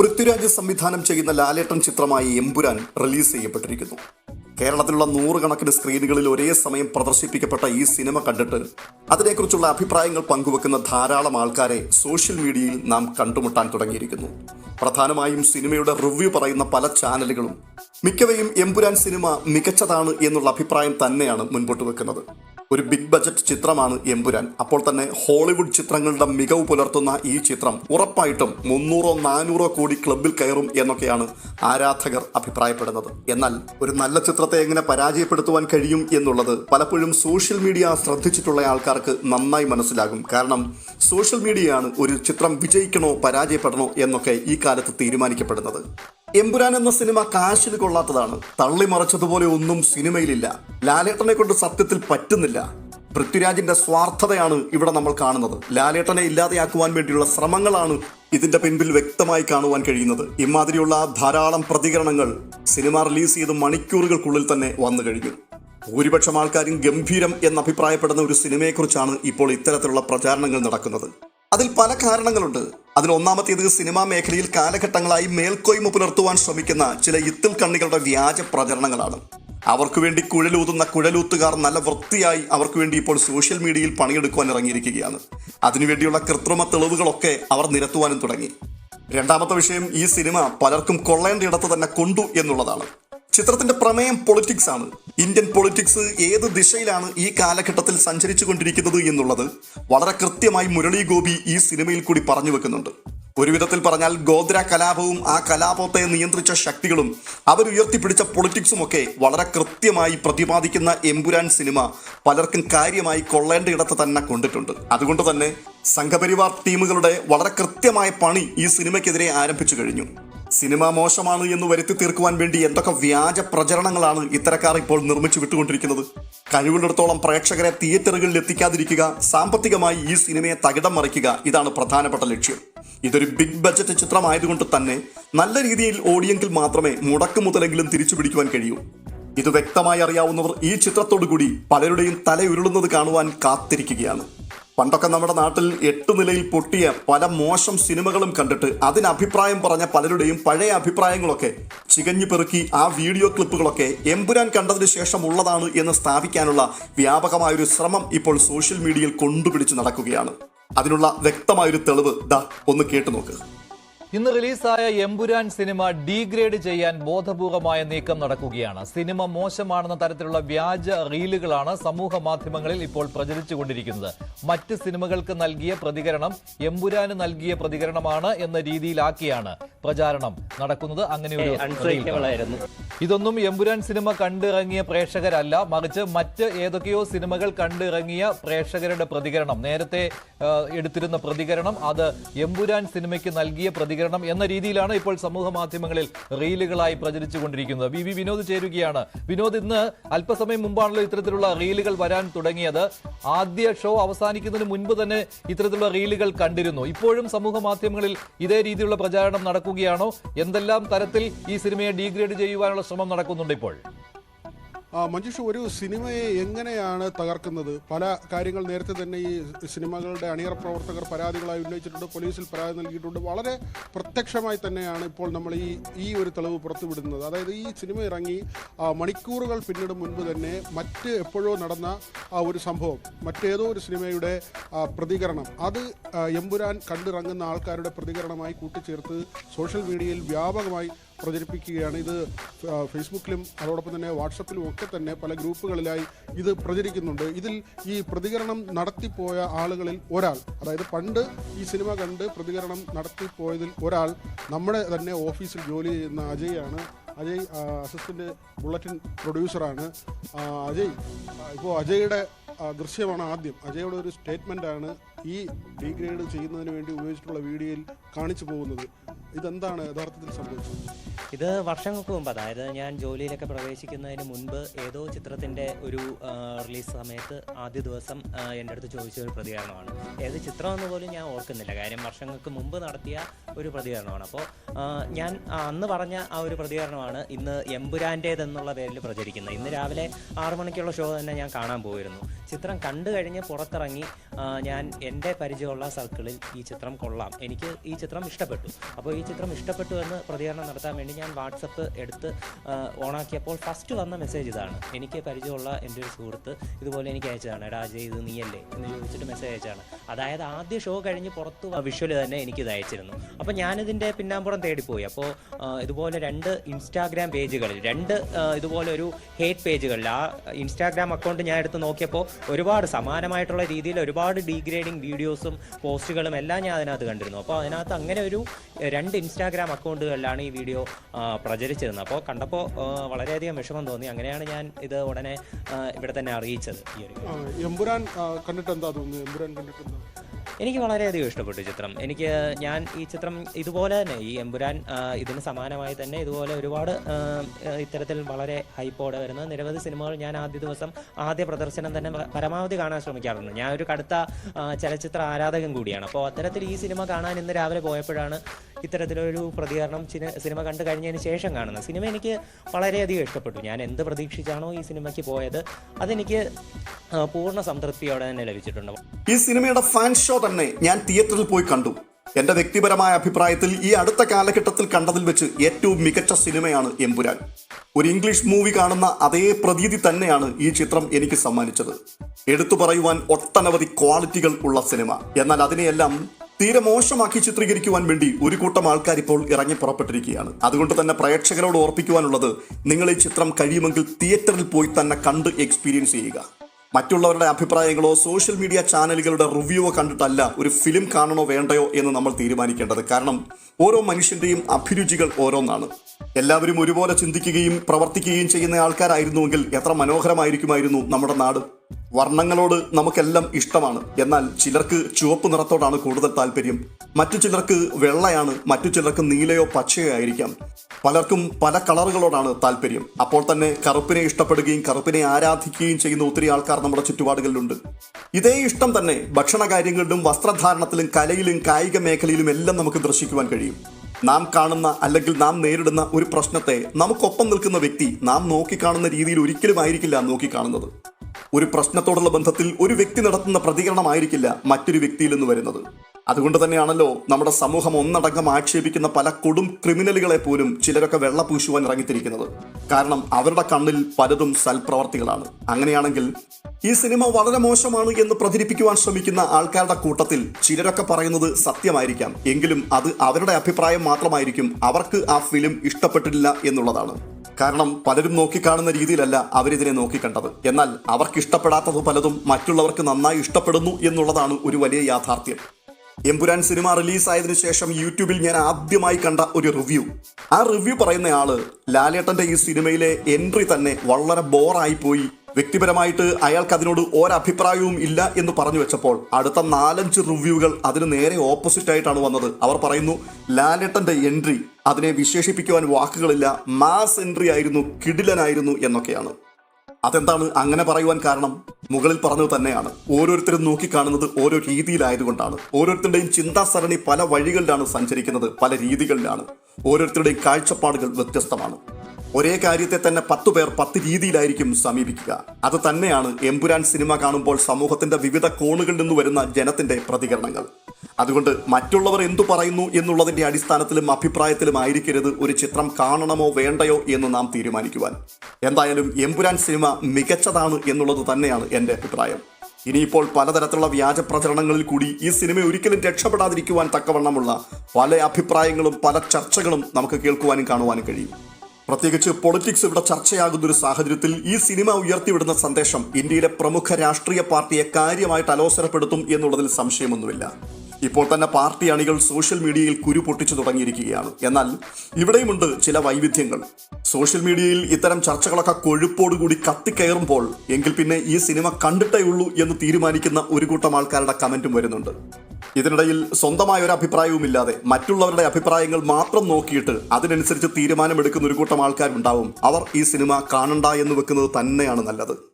പൃഥ്വിരാജ് സംവിധാനം ചെയ്യുന്ന ലാലേട്ടൻ ചിത്രമായ എമ്പുരാൻ റിലീസ് ചെയ്യപ്പെട്ടിരിക്കുന്നു. കേരളത്തിലുള്ള നൂറുകണക്കിന് സ്ക്രീനുകളിൽ ഒരേ സമയം പ്രദർശിപ്പിക്കപ്പെട്ട ഈ സിനിമ കണ്ടിട്ട് അതിനെക്കുറിച്ചുള്ള അഭിപ്രായങ്ങൾ പങ്കുവെക്കുന്ന ധാരാളം ആൾക്കാരെ സോഷ്യൽ മീഡിയയിൽ നാം കണ്ടുമുട്ടാൻ തുടങ്ങിയിരിക്കുന്നു. പ്രധാനമായും സിനിമയുടെ റിവ്യൂ പറയുന്ന പല ചാനലുകളും മിക്കവയും എമ്പുരാൻ സിനിമ മികച്ചതാണ് എന്നുള്ള അഭിപ്രായം തന്നെയാണ് മുൻപോട്ട് വെക്കുന്നത്. ഒരു ബിഗ് ബജറ്റ് ചിത്രമാണ് എമ്പുരാൻ. അപ്പോൾ തന്നെ ഹോളിവുഡ് ചിത്രങ്ങളുടെ മികവ് പുലർത്തുന്ന ഈ ചിത്രം ഉറപ്പായിട്ടും മുന്നൂറോ നാനൂറോ കോടി ക്ലബിൽ കയറും എന്നൊക്കെയാണ് ആരാധകർ അഭിപ്രായപ്പെടുന്നത്. എന്നാൽ ഒരു നല്ല ചിത്രത്തെ എങ്ങനെ പരാജയപ്പെടുത്തുവാൻ കഴിയും എന്നുള്ളത് പലപ്പോഴും സോഷ്യൽ മീഡിയ ശ്രദ്ധിച്ചിട്ടുള്ള ആൾക്കാർക്ക് നന്നായി മനസ്സിലാകും. കാരണം സോഷ്യൽ മീഡിയയാണ് ഒരു ചിത്രം വിജയിക്കണോ പരാജയപ്പെടണോ എന്നൊക്കെ ഈ കാലത്ത് തീരുമാനിക്കപ്പെടുന്നത്. എമ്പുരാൻ എന്ന സിനിമ കാശിന് കൊള്ളാത്തതാണ്. തള്ളിമറിച്ചതുപോലെ ഒന്നും സിനിമയിലില്ല. ലാലേട്ടനെ കൊണ്ട് സത്യത്തിൽ പറ്റുന്നില്ല. പൃഥ്വിരാജിന്റെ സ്വാർത്ഥതയാണ് ഇവിടെ നമ്മൾ കാണുന്നത്. ലാലേട്ടനെ ഇല്ലാതെയാക്കുവാൻ വേണ്ടിയുള്ള ശ്രമങ്ങളാണ് ഇതിന്റെ പിൻപിൽ വ്യക്തമായി കാണുവാൻ കഴിയുന്നത്. ഇമാതിരിയുള്ള ധാരാളം പ്രതികരണങ്ങൾ സിനിമ റിലീസ് ചെയ്ത് മണിക്കൂറുകൾക്കുള്ളിൽ തന്നെ വന്നു കഴിഞ്ഞു. ഭൂരിപക്ഷം ആൾക്കാരും ഗംഭീരം എന്ന് അഭിപ്രായപ്പെടുന്ന ഒരു സിനിമയെക്കുറിച്ചാണ് ഇപ്പോൾ ഇത്തരത്തിലുള്ള പ്രചാരണങ്ങൾ നടക്കുന്നത്. അതിൽ പല കാരണങ്ങളുണ്ട്. അതിൽ ഒന്നാമത്തേത് സിനിമാ മേഖലയിൽ കാലഘട്ടങ്ങളായി മേൽക്കോയ്മ പുലർത്തുവാൻ ശ്രമിക്കുന്ന ചില ഇത്തിൽ കണ്ണികളുടെ വ്യാജ പ്രചരണങ്ങളാണ്. അവർക്ക് വേണ്ടി കുഴലൂതുന്ന കുഴലൂത്തുകാർ നല്ല വൃത്തിയായി അവർക്ക് വേണ്ടി ഇപ്പോൾ സോഷ്യൽ മീഡിയയിൽ പണിയെടുക്കുവാൻ ഇറങ്ങിയിരിക്കുകയാണ്. അതിനുവേണ്ടിയുള്ള കൃത്രിമ തെളിവുകളൊക്കെ അവർ നിരത്തുവാനും തുടങ്ങി. രണ്ടാമത്തെ വിഷയം ഈ സിനിമ പലർക്കും കൊള്ളേണ്ട ഇടത്ത് തന്നെ കൊണ്ടു എന്നുള്ളതാണ്. ചിത്രത്തിന്റെ പ്രമേയം പൊളിറ്റിക്സ് ആണ്. ഇന്ത്യൻ പൊളിറ്റിക്സ് ഏത് ദിശയിലാണ് ഈ കാലഘട്ടത്തിൽ സഞ്ചരിച്ചു കൊണ്ടിരിക്കുന്നത് എന്നുള്ളത് വളരെ കൃത്യമായി മുരളി ഗോപി ഈ സിനിമയിൽ കൂടി പറഞ്ഞു വെക്കുന്നുണ്ട്. ഒരു വിധത്തിൽ പറഞ്ഞാൽ ഗോദ്ര കലാപവും ആ കലാപത്തെ നിയന്ത്രിച്ച ശക്തികളും അവരുയർത്തിപ്പിടിച്ച പൊളിറ്റിക്സും ഒക്കെ വളരെ കൃത്യമായി പ്രതിപാദിക്കുന്ന എമ്പുരാൻ സിനിമ പലർക്കും കാര്യമായി കൊള്ളേണ്ട ഇടത്ത് തന്നെ കൊണ്ടിട്ടുണ്ട്. അതുകൊണ്ട് തന്നെ സംഘപരിവാർ ടീമുകളുടെ വളരെ കൃത്യമായ പണി ഈ സിനിമയ്ക്കെതിരെ ആരംഭിച്ചു കഴിഞ്ഞു. സിനിമ മോശമാണ് എന്ന് വരുത്തി തീർക്കുവാൻ വേണ്ടി എന്തൊക്കെ വ്യാജ പ്രചരണങ്ങളാണ് ഇത്തരക്കാർ ഇപ്പോൾ നിർമ്മിച്ചു വിട്ടുകൊണ്ടിരിക്കുന്നത്? കഴിവുള്ളിടത്തോളം പ്രേക്ഷകരെ തിയേറ്ററുകളിൽ എത്തിക്കാതിരിക്കുക സാമ്പത്തികമായി ഈ സിനിമയെ തകിടം മറിക്കുക ഇതാണ് പ്രധാനപ്പെട്ട ലക്ഷ്യം. ഇതൊരു ബിഗ് ബജറ്റ് ചിത്രമായതുകൊണ്ട് തന്നെ നല്ല രീതിയിൽ ഓടിയെങ്കിൽ മാത്രമേ മുടക്ക് മുതലെങ്കിലും തിരിച്ചു പിടിക്കുവാൻ കഴിയൂ. ഇത് വ്യക്തമായി അറിയാവുന്നവർ ഈ ചിത്രത്തോടു കൂടി പലരുടെയും തലയുരുളുന്നത് കാണുവാൻ കാത്തിരിക്കുകയാണ്. പണ്ടൊക്കെ നമ്മുടെ നാട്ടിൽ എട്ട് നിലയിൽ പൊട്ടിയ പല മോശം സിനിമകളും കണ്ടിട്ട് അതിന് അഭിപ്രായം പറഞ്ഞ പലരുടെയും പഴയ അഭിപ്രായങ്ങളൊക്കെ ചികഞ്ഞു പെറുക്കി ആ വീഡിയോ ക്ലിപ്പുകളൊക്കെ എമ്പുരാൻ കണ്ടതിന് ശേഷം ഉള്ളതാണ് എന്ന് സ്ഥാപിക്കാനുള്ള വ്യാപകമായൊരു ശ്രമം ഇപ്പോൾ സോഷ്യൽ മീഡിയയിൽ കൊണ്ടുപിടിച്ച് നടക്കുകയാണ്. അതിനുള്ള വ്യക്തമായൊരു തെളിവ് ദാ ഒന്ന് കേട്ടു നോക്ക്. ഇന്ന് റിലീസായ എമ്പുരാൻ സിനിമ ഡീഗ്രേഡ് ചെയ്യാൻ ബോധപൂർവമായ നീക്കം നടക്കുകയാണ്. സിനിമ മോശമാണെന്ന തരത്തിലുള്ള വ്യാജ റീലുകളാണ് സമൂഹ മാധ്യമങ്ങളിൽ ഇപ്പോൾ പ്രചരിച്ചുകൊണ്ടിരിക്കുന്നത്. മറ്റ് സിനിമകൾക്ക് നൽകിയ പ്രതികരണം എമ്പുരാന് നൽകിയ പ്രതികരണമാണ് എന്ന രീതിയിലാക്കിയാണ് പ്രചാരണം നടക്കുന്നത്. അങ്ങനെ ഒരു reel ഇതൊന്നും എമ്പുരാൻ സിനിമ കണ്ടിറങ്ങിയ പ്രേക്ഷകരല്ല. മറിച്ച് മറ്റ് ഏതൊക്കെയോ സിനിമകൾ കണ്ടിറങ്ങിയ പ്രേക്ഷകരുടെ പ്രതികരണം. നേരത്തെ എടുത്തിരുന്ന പ്രതികരണം അത് എമ്പുരാൻ സിനിമയ്ക്ക് നൽകിയ പ്രതികരണം എന്ന രീതിയിലാണ് ഇപ്പോൾ സമൂഹ മാധ്യമങ്ങളിൽ റീലുകളായി പ്രചരിച്ചുകൊണ്ടിരിക്കുന്നത്. വി. വി. വിനോദ് ചേരുകയാണ്. വിനോദ് ഇന്ന് അല്പസമയം മുമ്പാണല്ലോ ഇത്തരത്തിലുള്ള റീലുകൾ വരാൻ തുടങ്ങിയത്. ആദ്യ ഷോ അവസാനിക്കുന്നതിന് മുൻപ് തന്നെ ഇത്തരത്തിലുള്ള റീലുകൾ കണ്ടിരുന്നു. ഇപ്പോഴും സമൂഹ മാധ്യമങ്ങളിൽ ഇതേ രീതിയിലുള്ള പ്രചാരണം നടക്കുകയാണോ? എന്തെല്ലാം തരത്തിൽ ഈ സിനിമയെ ഡീഗ്രേഡ് ചെയ്യുവാനുള്ള ശ്രമം നടക്കുന്നുണ്ട് ഇപ്പോൾ? മഞ്ജുഷ ഒരു സിനിമയെ എങ്ങനെയാണ് തകർക്കുന്നത്? പല കാര്യങ്ങൾ നേരത്തെ തന്നെ ഈ സിനിമകളുടെ അണിയറ പ്രവർത്തകർ പരാതികളായി ഉന്നയിച്ചിട്ടുണ്ട് പോലീസിൽ പരാതി നൽകിയിട്ടുണ്ട്. വളരെ പ്രത്യക്ഷമായി തന്നെയാണ് ഇപ്പോൾ നമ്മൾ ഈ ഈ ഒരു തെളിവ് പുറത്തുവിടുന്നത്. അതായത് ഈ സിനിമ ഇറങ്ങി മണിക്കൂറുകൾ പിന്നിടും മുൻപ് തന്നെ മറ്റ് എപ്പോഴോ നടന്ന ഒരു സംഭവം മറ്റേതോ ഒരു സിനിമയുടെ പ്രതികരണം. അത് എമ്പുരാൻ കണ്ടിറങ്ങുന്ന ആൾക്കാരുടെ പ്രതികരണമായി കൂട്ടിച്ചേർത്ത് സോഷ്യൽ മീഡിയയിൽ വ്യാപകമായി പ്രചരിപ്പിക്കുകയാണ്. ഇത് ഫേസ്ബുക്കിലും അതോടൊപ്പം തന്നെ വാട്സപ്പിലും ഒക്കെ തന്നെ പല ഗ്രൂപ്പുകളിലായി ഇത് പ്രചരിക്കുന്നുണ്ട്. ഇതിൽ ഈ പ്രതികരണം നടത്തിപ്പോയ ആളുകളിൽ ഒരാൾ അതായത് പണ്ട് ഈ സിനിമ കണ്ട് പ്രതികരണം നടത്തിപ്പോയതിൽ ഒരാൾ നമ്മുടെ തന്നെ ഓഫീസിൽ ജോലി ചെയ്യുന്ന അജയ് അജയ് അസിസ്റ്റന്റ് ബുള്ളറ്റിൻ പ്രൊഡ്യൂസറാണ്. അജയ് ഇപ്പോൾ അജയുടെ ദൃശ്യമാണ് ആദ്യം. അജയുടെ ഒരു സ്റ്റേറ്റ്മെന്റാണ് ഈ ഡീഗ്രേഡ് ചെയ്യുന്നതിന് വേണ്ടി ഉപയോഗിച്ചിട്ടുള്ള വീഡിയോയിൽ കാണിച്ചു പോകുന്നത് ഇതെന്താണ് യഥാർത്ഥത്തിൽ സംഭവിച്ചത്? ഇത് വർഷങ്ങൾക്ക് മുമ്പ് അതായത് ഞാൻ ജോലിയിലൊക്കെ പ്രവേശിക്കുന്നതിന് മുൻപ് ഏതോ ചിത്രത്തിന്റെ ഒരു റിലീസ് സമയത്ത് ആദ്യ ദിവസം എന്റെ അടുത്ത് ചോദിച്ച ഒരു പ്രതികരണമാണ്. ഏത് ചിത്രമെന്ന് പോലും ഞാൻ ഓർക്കുന്നില്ല. കാര്യം വർഷങ്ങൾക്ക് മുമ്പ് നടത്തിയ ഒരു പ്രതികരണമാണ്. അപ്പോൾ ഞാൻ അന്ന് പറഞ്ഞ ആ ഒരു പ്രതികരണമാണ് ഇന്ന് എമ്പുരാന്റേതെന്നുള്ള പേരിൽ പ്രചരിക്കുന്നത്. ഇന്ന് രാവിലെ ആറു മണിക്കുള്ള ഷോ തന്നെ ഞാൻ കാണാൻ പോയിരുന്നു. ചിത്രം കണ്ടു കഴിഞ്ഞ് പുറത്തിറങ്ങി ഞാൻ എന്റെ പരിചയമുള്ള സർക്കിളിൽ ഈ ചിത്രം കൊള്ളാം. എനിക്ക് ഈ ചിത്രം ഇഷ്ടപ്പെട്ടു. അപ്പോൾ ഈ ചിത്രം ഇഷ്ടപ്പെട്ടു എന്ന് പ്രതികരണം നടത്താൻ വേണ്ടി ഞാൻ വാട്സപ്പ് എടുത്ത് ഓണാക്കിയപ്പോൾ ഫസ്റ്റ് വന്ന മെസ്സേജ് ഇതാണ്. എനിക്ക് പരിചയമുള്ള എന്റെ ഒരു സുഹൃത്ത് ഇതുപോലെ എനിക്ക് അയച്ചതാണ്. എടാ അജയ് ഇത് നീയല്ലേ? എന്ന് ചോദിച്ചിട്ട് മെസ്സേജ് അയച്ചതാണ്. അതായത് ആദ്യ ഷോ കഴിഞ്ഞ് പുറത്ത് വിഷ്വൽ തന്നെ എനിക്ക് അയച്ചിരുന്നു. അപ്പോൾ ഞാനിതിന്റെ പിന്നാമ്പുറം തേടിപ്പോയി. അപ്പോൾ ഇതുപോലെ രണ്ട് ഇൻസ്റ്റാഗ്രാം പേജുകളിൽ രണ്ട് ഇതുപോലെ ഒരു ഹേറ്റ് പേജുകളിൽ ആ ഇൻസ്റ്റാഗ്രാം അക്കൗണ്ട് ഞാൻ എടുത്ത് നോക്കിയപ്പോൾ ഒരുപാട് സമാനമായിട്ടുള്ള രീതിയിൽ ഒരുപാട് ഡീഗ്രേഡിങ് വീഡിയോസും പോസ്റ്റുകളും എല്ലാം ഞാൻ അതിനകത്ത് കണ്ടിരുന്നു. അപ്പോൾ അതിനകത്ത് അങ്ങനെ ഒരു രണ്ട് ഇൻസ്റ്റാഗ്രാം അക്കൗണ്ടുകളിലാണ് ഈ വീഡിയോ പ്രചരിച്ചിരുന്നത്. അപ്പോൾ കണ്ടപ്പോൾ വളരെയധികം വിഷമം തോന്നി. അങ്ങനെയാണ് ഞാൻ ഇത് ഉടനെ ഇവിടെ തന്നെ അറിയിച്ചത് ഈ ഒരു എമ്പുരാൻ കണ്ടിട്ട് എന്താ തോന്നുന്നത്? എമ്പുരാൻ കണ്ടിട്ട് എനിക്ക് വളരെയധികം ഇഷ്ടപ്പെട്ടു ചിത്രം. എനിക്ക് ഞാൻ ഈ ചിത്രം ഇതുപോലെ തന്നെ ഈ എമ്പുരാൻ ഇതിന് സമാനമായി തന്നെ ഇതുപോലെ ഒരുപാട് ഇത്തരത്തിൽ വളരെ ഹൈപ്പോടെ വരുന്ന നിരവധി സിനിമകൾ ഞാൻ ആദ്യ ദിവസം ആദ്യ പ്രദർശനം തന്നെ പരമാവധി കാണാൻ ശ്രമിക്കാറുണ്ട്. ഞാൻ ഒരു കടുത്ത ചലച്ചിത്ര ആരാധകൻ കൂടിയാണ്. അപ്പോൾ അത്തരത്തിൽ ഈ സിനിമ കാണാൻ ഇന്ന് രാവിലെ പോയപ്പോഴാണ് ഇത്തരത്തിലൊരു പ്രതികരണം സിനിമ കണ്ടു കഴിഞ്ഞതിന് ശേഷം കാണുന്നത് സിനിമ എനിക്ക് വളരെയധികം ഇഷ്ടപ്പെട്ടു. ഞാൻ എന്ത് പ്രതീക്ഷിച്ചാണോ ഈ സിനിമയ്ക്ക് പോയത് അതെനിക്ക് പൂർണ സംതൃപ്തിയോടെ തന്നെ ലഭിച്ചിട്ടുണ്ട്. ഈ സിനിമയുടെ ഫാൻ ഷോ തന്നെ ഞാൻ തിയേറ്ററിൽ പോയി കണ്ടു. എന്റെ വ്യക്തിപരമായ അഭിപ്രായത്തിൽ ഈ അടുത്ത കാലഘട്ടത്തിൽ കണ്ടതിൽ വെച്ച് ഏറ്റവും മികച്ച സിനിമയാണ് എമ്പുരാൻ. ഒരു ഇംഗ്ലീഷ് മൂവി കാണുന്ന അതേ പ്രതീതി തന്നെയാണ് ഈ ചിത്രം എനിക്ക് സമ്മാനിച്ചത്. എടുത്തു പറയുവാൻ ഒട്ടനവധി ക്വാളിറ്റികൾ ഉള്ള സിനിമ. എന്നാൽ അതിനെയെല്ലാം തീരെ മോശമാക്കി ചിത്രീകരിക്കുവാൻ വേണ്ടി ഒരു കൂട്ടം ആൾക്കാർ ഇപ്പോൾ ഇറങ്ങി പുറപ്പെട്ടിരിക്കുകയാണ്. അതുകൊണ്ട് തന്നെ പ്രേക്ഷകരോട് ഓർപ്പിക്കുവാനുള്ളത് നിങ്ങൾ ഈ ചിത്രം കഴിയുമെങ്കിൽ തിയേറ്ററിൽ പോയി തന്നെ കണ്ട് എക്സ്പീരിയൻസ് ചെയ്യുക. മറ്റുള്ളവരുടെ അഭിപ്രായങ്ങളോ സോഷ്യൽ മീഡിയ ചാനലുകളുടെ റിവ്യൂവോ കണ്ടിട്ടല്ല ഒരു ഫിലിം കാണണോ വേണ്ടയോ എന്ന് നമ്മൾ തീരുമാനിക്കേണ്ടത്. കാരണം ഓരോ മനുഷ്യന്റെയും അഭിരുചികൾ ഓരോന്നാണ്. എല്ലാവരും ഒരുപോലെ ചിന്തിക്കുകയും പ്രവർത്തിക്കുകയും ചെയ്യുന്ന ആൾക്കാരായിരുന്നുവെങ്കിൽ എത്ര മനോഹരമായിരിക്കുമായിരുന്നു നമ്മുടെ നാട്. വർണങ്ങളോട് നമുക്കെല്ലാം ഇഷ്ടമാണ്. എന്നാൽ ചിലർക്ക് ചുവപ്പ് നിറത്തോടാണ് കൂടുതൽ താല്പര്യം. മറ്റു ചിലർക്ക് വെള്ളയാണ് മറ്റു ചിലർക്ക് നീലയോ പച്ചയോ ആയിരിക്കാം. പലർക്കും പല കളറുകളോടാണ് താല്പര്യം. അപ്പോൾ തന്നെ കറുപ്പിനെ ഇഷ്ടപ്പെടുകയും കറുപ്പിനെ ആരാധിക്കുകയും ചെയ്യുന്ന ഒത്തിരി ആൾക്കാർ നമ്മുടെ ചുറ്റുപാടുകളിലുണ്ട്. ഇതേ ഇഷ്ടം തന്നെ ഭക്ഷണ കാര്യങ്ങളിലും വസ്ത്രധാരണത്തിലും കലയിലും കായിക മേഖലയിലും എല്ലാം നമുക്ക് ദർശിക്കുവാൻ കഴിയും. നാം കാണുന്ന അല്ലെങ്കിൽ നാം നേരിടുന്ന ഒരു പ്രശ്നത്തെ നമുക്കൊപ്പം നിൽക്കുന്ന വ്യക്തി നാം നോക്കിക്കാണുന്ന രീതിയിൽ ഒരിക്കലും ആയിരിക്കില്ല നോക്കിക്കാണുന്നത്. ഒരു പ്രശ്നത്തോടുള്ള ബന്ധത്തിൽ ഒരു വ്യക്തി നടത്തുന്ന പ്രതികരണമായിരിക്കില്ല മറ്റൊരു വ്യക്തിയിൽ നിന്ന് വരുന്നത്. അതുകൊണ്ട് തന്നെയാണല്ലോ നമ്മുടെ സമൂഹം ഒന്നടങ്കം ആക്ഷേപിക്കുന്ന പല കൊടും ക്രിമിനലുകളെ പോലും ചിലരൊക്കെ വെള്ള പൂശുവാൻ ഇറങ്ങിത്തിരിക്കുന്നത്. കാരണം അവരുടെ കണ്ണിൽ പലതും സൽപ്രവർത്തികളാണ്. അങ്ങനെയാണെങ്കിൽ ഈ സിനിമ വളരെ മോശമാണ് എന്ന് പ്രചരിപ്പിക്കുവാൻ ശ്രമിക്കുന്ന ആൾക്കാരുടെ കൂട്ടത്തിൽ ചിലരൊക്കെ പറയുന്നത് സത്യമായിരിക്കാം. എങ്കിലും അത് അവരുടെ അഭിപ്രായം മാത്രമായിരിക്കും അവർക്ക് ആ ഫിലിം ഇഷ്ടപ്പെട്ടില്ല എന്നുള്ളതാണ്. കാരണം പലരും നോക്കിക്കാണുന്ന രീതിയിലല്ല അവരിതിനെ നോക്കിക്കണ്ടത്. എന്നാൽ അവർക്ക് ഇഷ്ടപ്പെടാത്തത് പലതും മറ്റുള്ളവർക്ക് നന്നായി ഇഷ്ടപ്പെടുന്നു എന്നുള്ളതാണ് ഒരു വലിയ യാഥാർത്ഥ്യം. എമ്പുരാൻ സിനിമ റിലീസായതിനു ശേഷം യൂട്യൂബിൽ ഞാൻ ആദ്യമായി കണ്ട ഒരു റിവ്യൂ. ആ റിവ്യൂ പറയുന്ന ആൾ ലാലേട്ടന്റെ ഈ സിനിമയിലെ എൻട്രി തന്നെ വളരെ ബോറായി പോയി. വ്യക്തിപരമായിട്ട് അയാൾക്ക് അതിനോട് ഒരഭിപ്രായവും ഇല്ല എന്ന് പറഞ്ഞു വെച്ചപ്പോൾ അടുത്ത നാലഞ്ച് റിവ്യൂകൾ അതിന് നേരെ ഓപ്പോസിറ്റ് ആയിട്ടാണ് വന്നത്. അവർ പറയുന്നു ലാലേട്ടന്റെ എൻട്രി അതിനെ വിശേഷിപ്പിക്കുവാൻ വാക്കുകളില്ല മാസ് എൻട്രി ആയിരുന്നു കിടിലനായിരുന്നു എന്നൊക്കെയാണ്. അതെന്താണ് അങ്ങനെ പറയുവാൻ കാരണം? മുകളിൽ പറഞ്ഞത് തന്നെയാണ്. ഓരോരുത്തരും നോക്കിക്കാണുന്നത് ഓരോ രീതിയിലായതുകൊണ്ടാണ്. ഓരോരുത്തരുടെയും ചിന്താസരണി പല വഴികളിലാണ് സഞ്ചരിക്കുന്നത് പല രീതികളിലാണ്. ഓരോരുത്തരുടെയും കാഴ്ചപ്പാടുകൾ വ്യത്യസ്തമാണ്. ഒരേ കാര്യത്തെ തന്നെ പത്തു പേർ പത്ത് രീതിയിലായിരിക്കും സമീപിക്കുക. അത് തന്നെയാണ് എമ്പുരാൻ സിനിമ കാണുമ്പോൾ സമൂഹത്തിന്റെ വിവിധ കോണുകളിൽ നിന്ന് വരുന്ന ജനത്തിന്റെ പ്രതികരണങ്ങൾ. അതുകൊണ്ട് മറ്റുള്ളവർ എന്തു പറയുന്നു എന്നുള്ളതിന്റെ അടിസ്ഥാനത്തിലും അഭിപ്രായത്തിലും ആയിരിക്കരുത് ഒരു ചിത്രം കാണണമോ വേണ്ടയോ എന്ന് നാം തീരുമാനിക്കുവാൻ. എന്തായാലും എമ്പുരാൻ സിനിമ മികച്ചതാണ് എന്നുള്ളത് തന്നെയാണ് എന്റെ അഭിപ്രായം. ഇനിയിപ്പോൾ പലതരത്തിലുള്ള വ്യാജ പ്രചരണങ്ങളിൽ കൂടി ഈ സിനിമ ഒരിക്കലും രക്ഷപ്പെടാതിരിക്കുവാൻ തക്കവണ്ണമുള്ള പല അഭിപ്രായങ്ങളും പല ചർച്ചകളും നമുക്ക് കേൾക്കുവാനും കാണുവാനും കഴിയും. പ്രത്യേകിച്ച് പൊളിറ്റിക്സ് ഇവിടെ ചർച്ചയാകുന്ന ഒരു സാഹചര്യത്തിൽ ഈ സിനിമ ഉയർത്തിവിടുന്ന സന്ദേശം ഇന്ത്യയിലെ പ്രമുഖ രാഷ്ട്രീയ പാർട്ടിയെ കാര്യമായിട്ട് അലോസരപ്പെടുത്തും എന്നുള്ളതിൽ സംശയമൊന്നുമില്ല. ഇപ്പോൾ തന്നെ പാർട്ടി അണികൾ സോഷ്യൽ മീഡിയയിൽ കുരു പൊട്ടിച്ചു തുടങ്ങിയിരിക്കുകയാണ്. എന്നാൽ ഇവിടെയുമുണ്ട് ചില വൈവിധ്യങ്ങൾ. സോഷ്യൽ മീഡിയയിൽ ഇത്തരം ചർച്ചകളൊക്കെ കൊഴുപ്പോടുകൂടി കത്തിക്കയറുമ്പോൾ എങ്കിൽ പിന്നെ ഈ സിനിമ കണ്ടിട്ടേ ഉള്ളൂ എന്ന് തീരുമാനിക്കുന്ന ഒരു കൂട്ടം ആൾക്കാരുടെ കമന്റും വരുന്നുണ്ട്. ഇതിനിടയിൽ സ്വന്തമായ ഒരു അഭിപ്രായവുമില്ലാതെ മറ്റുള്ളവരുടെ അഭിപ്രായങ്ങൾ മാത്രം നോക്കിയിട്ട് അതിനനുസരിച്ച് തീരുമാനമെടുക്കുന്ന ഒരു കൂട്ടം ആൾക്കാരുണ്ടാവും. അവർ ഈ സിനിമ കാണണ്ട എന്ന് വെക്കുന്നത് തന്നെയാണ് നല്ലത്.